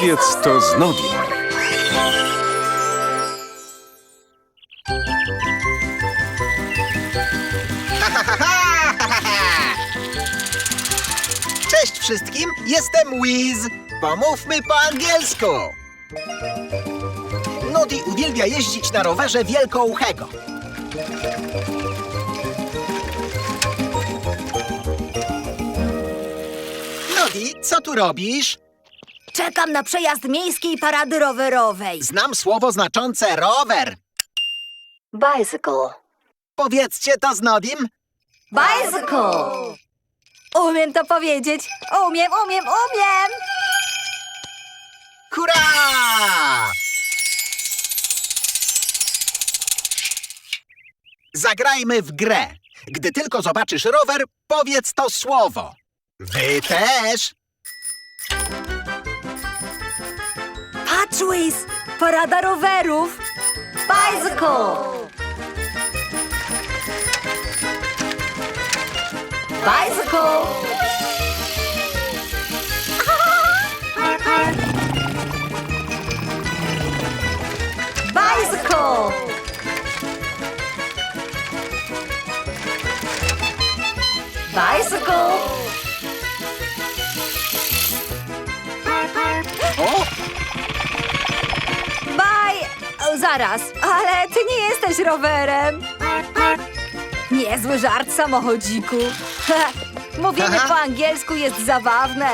Powiedz to z Nodim. Cześć wszystkim, jestem Wiz. Pomówmy po angielsku. Nodi uwielbia jeździć na rowerze wielkouchego. Nodi, co tu robisz? Czekam na przejazd miejskiej parady rowerowej. Znam słowo znaczące rower. Bicycle. Powiedzcie to z Nodim. Bicycle. Umiem to powiedzieć. Umiem, umiem, umiem. Hurra! Zagrajmy w grę. Gdy tylko zobaczysz rower, powiedz to słowo. Wy też. Patrz, Wiz. Parada rowerów. Bicycle. Bicycle. Bicycle. Bicycle. Zaraz, ale ty nie jesteś rowerem. Niezły żart, samochodziku. Mówienie po angielsku jest zabawne.